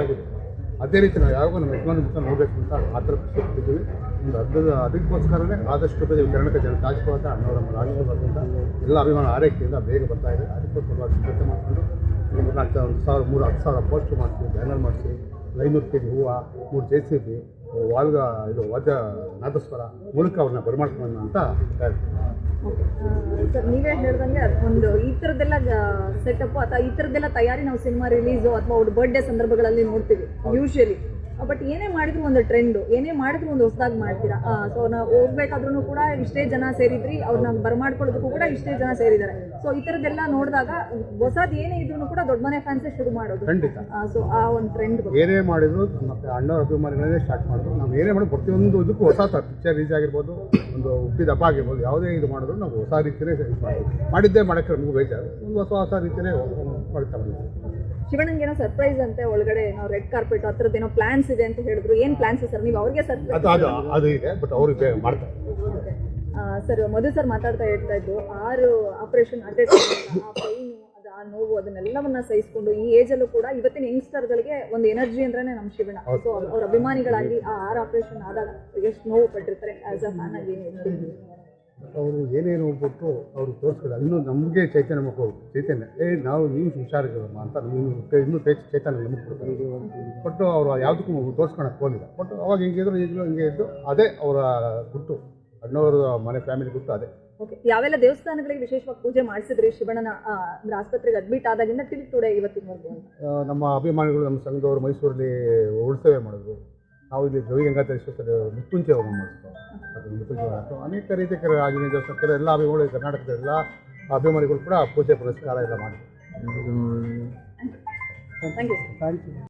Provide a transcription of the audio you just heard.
ಆಗಿದೆ ಅದೇ ರೀತಿ ನಾವು ಯಾವಾಗ ನಮ್ಮ ಯಜಮಾನ ಮುಖ ನೋಡಬೇಕು ಅಂತ ಆ ಥರ ಖುಷಿ ಪಟ್ಟಿದ್ದೀವಿ ಒಂದು ಅರ್ಧದ ಅದಕ್ಕೋಸ್ಕರನೇ ಆದಷ್ಟು ಬೇಗ ಕರ್ನಾಟಕ ಜನ ರಾಜಪಥ ಅಣ್ಣವರ ರಾಜೀವದಿಂದ ಎಲ್ಲ ಅಭಿಮಾನ ಆರೈಕೆಯಿಂದ ಬೇಗ ಬರ್ತಾ ಇದೆ. ಅದಕ್ಕೋಸ್ಕರ ಸಿದ್ಧತೆ ಮಾಡಿಕೊಂಡು ನಾಲ್ಕು ಒಂದು ಸಾವಿರ, ಮೂರು, ಹತ್ತು ಸಾವಿರ ಪೋಸ್ಟ್ ಮಾಡಿಸಿ ಬ್ಯಾನರ್ ಮಾಡಿಸಿ ಐನೂರು ಕೆ ಜಿ ಹೂವು, ಮೂರು ಜೆ ಸಿ ಬಿ, ವಾಲ್ಗ, ಇದು ವಾದ್ಯ ನಾದಸ್ವರ ಮೂಲಕ ಅವ್ರನ್ನ ಬರಮಾಡ್ಕೊಂಡು ಅಂತ ಹೇಳ್ತೀನಿ ಸರ್ ನೀವೇ ಹೇಳ್ದಂಗೆ ಒಂದು ಈ ಥರದ್ದೆಲ್ಲ ಸೆಟಪ್ ಅಥವಾ ಈ ಥರದ್ದೆಲ್ಲ ತಯಾರಿ ನಾವು ಸಿನಿಮಾ ರಿಲೀಸು ಅಥವಾ ಅವ್ರ ಬರ್ಡೇ ಸಂದರ್ಭಗಳಲ್ಲಿ ನೋಡ್ತೀವಿ ಯೂಶಲಿ ಬಟ್ ಏನೇ ಮಾಡಿದ್ರು ಒಂದು ಟ್ರೆಂಡ್ ಏನೇ ಮಾಡಿದ್ರು ಒಂದು ಹೊಸದಾಗಿ ಮಾಡ್ತೀರಾ? ಸೊ ನಾವು ಹೋಗ್ಬೇಕಾದ್ರೂ ಕೂಡ ಇಷ್ಟೇ ಜನ ಸೇರಿದ್ರಿ ಅವ್ರನ್ನ ಬರಮಾಡ್ಕೊಳ್ಳೋದಕ್ಕೂ ಕೂಡ ಇಷ್ಟೇ ಜನ ಸೇರಿದ್ದಾರೆ. ಸೊ ಈ ಥರದ್ದೆಲ್ಲ ನೋಡಿದಾಗ ಹೊಸದು ಏನೇ ಇದ್ರು ಕೂಡ ದೊಡ್ಡ ಮನೆ ಫ್ಯಾನ್ಸೇ ಶುರು ಮಾಡೋದು. ಖಂಡಿತ. ಸೊ ಆ ಒಂದು ಟ್ರೆಂಡ್ ಏನೇ ಮಾಡಿದ್ರು ಮತ್ತೆ ಅಣ್ಣವ್ರ ಅಭಿಮಾನಿಗಳನ್ನೇ ಸ್ಟಾರ್ಟ್ ಮಾಡಿದ್ರು ನಾವು ಏನೇ ಮಾಡೋದು ಪ್ರತಿಯೊಂದು ಇದಕ್ಕೂ ಹೊಸ ಪಿಕ್ಚರ್ ರೀಚ್ ಆಗಿರ್ಬೋದು ಒಂದು ಹುಟ್ಟಿದ ಹಬ್ಬ ಆಗಿರ್ಬೋದು ಯಾವುದೇ ಇದು ಮಾಡಿದ್ರು ನಾವು ಹೊಸ ರೀತಿಯೇ. ಮಾಡಿದ್ದೇ ಮಾಡೋಕ್ಕೆ ನಮಗೂ ಬೇಜಾರು. ಒಂದು ಹೊಸ ಹೊಸ ರೀತಿಯೇ ಮಾಡ್ತಾ ಬಂದಿದ್ದೀವಿ. ಶಿವಣ್ಣಂಗೆ ಏನೋ ಸರ್ಪ್ರೈಸ್ ಅಂತೆ ಒಳಗಡೆ ಏನೋ ರೆಡ್ ಕಾರ್ಪೆಟ್ ಹತ್ರದ್ದು ಏನೋ ಪ್ಲಾನ್ಸ್ ಇದೆ ಅಂತ ಹೇಳಿದ್ರು. ಏನ್ ಪ್ಲಾನ್ಸ್ ಸರ್? ನೀವು ಅವ್ರಿಗೆ ಸರ್ಪ್ರೈಸ್ ಅದು ಅದು ಇದೆ ಬಟ್ ಅವ್ರಿಗೆ ಮಾಡ್ತಾರೆ ಸರ್ ಮಧು ಸರ್ ಮಾತಾಡ್ತಾ ಹೇಳ್ತಾ ಇದ್ದು ಆರು ಆಪರೇಷನ್ ಅದೇ ಪೈನು ಅದು ಆ ನೋವು ಅದನ್ನೆಲ್ಲವನ್ನ ಸಹಿಸ್ಕೊಂಡು ಈ ಏಜ್ ಅಲ್ಲೂ ಕೂಡ ಇವತ್ತಿನ ಯಂಗ್ಸ್ಟರ್ಗಳಿಗೆ ಒಂದು ಎನರ್ಜಿ ಅಂದ್ರೇನೆ ನಮ್ಮ ಶಿವಣ್ಣ. ಸೊ ಅವ್ರ ಅಭಿಮಾನಿಗಳಾಗಿ ಆ ಆರು ಆಪರೇಷನ್ ಆದಾಗ ಎಷ್ಟು ನೋವು ಪಟ್ಟಿರ್ತಾರೆ ಆಸ್ ಅ ಫ್ಯಾನ್ ಆಗಿ? ಅವರು ಏನೇನು ಹೋಗ್ಬಿಟ್ಟು ಅವರು ತೋರಿಸ್ಕೊಳ್ಳಿ ಇನ್ನೂ ನಮಗೆ ಚೈತನ್ಯ ಮಕ್ಕಳು ಚೈತನ್ಯ ಏ ನಾವು ನೀವು ಹುಷಾರಿಗಮ್ಮ ಅಂತ ನೀವು ಇನ್ನೂ ಚೈತನ್ಯ ನಮಗೆ ಕೊಡ್ತಾರೆ. ಬಟ್ ಅವರು ಯಾವುದಕ್ಕೂ ತೋರಿಸ್ಕೊಳಕ್ಕೆ ಹೋಗಿಲ್ಲ ಬಟ್ ಅವಾಗ ಹಿಂಗಿದ್ರು ಈಗಲೂ ಹಿಂಗೆ ಇದ್ದು ಅದೇ ಅವರ ಗುಟ್ಟು. ಅಣ್ಣವರ ಮನೆ ಫ್ಯಾಮಿಲಿ ಗುಟ್ಟು ಅದೇ. ಓಕೆ ಯಾವೆಲ್ಲ ದೇವಸ್ಥಾನಗಳಿಗೆ ವಿಶೇಷವಾಗಿ ಪೂಜೆ ಮಾಡಿಸಿದ್ರಿ? ಶಿವಣ್ಣನ ಅಂದ್ರೆ ಆಸ್ಪತ್ರೆಗೆ ಅಡ್ಮಿಟ್ ಆದಾಗಿಂದ ಟಿಲ್ ಟುಡೇ ಇವತ್ತಿನ ನಮ್ಮ ಅಭಿಮಾನಿಗಳು ನಮ್ಮ ಸಂಘದವರು ಮೈಸೂರಲ್ಲಿ ಉಳ್ಸೇವೆ ಮಾಡಿದ್ರು. ನಾವು ಇಲ್ಲಿ ಗವಿಗಂಗಾಧರೇಶ್ವರ ಮುತ್ತುಂಚೆ ಹೋಮ ಮಾಡಿಸ್ತು ಅದು ಮುತ್ತುಂಚೆ ಹೋಮ. ಅನೇಕ ರೀತಿಯ ಕೆಲ ಆಗಿನ ದೇವಸ್ಥಾನ ಎಲ್ಲ ಅಭಿಮಾನಿಗಳು ಕರ್ನಾಟಕದ ಎಲ್ಲ ಅಭಿಮಾನಿಗಳು ಕೂಡ ಪೂಜೆ ಪುರಸ್ಕಾರ ಎಲ್ಲ ಮಾಡಿ ಥ್ಯಾಂಕ್ ಯು ಥ್ಯಾಂಕ್ ಯು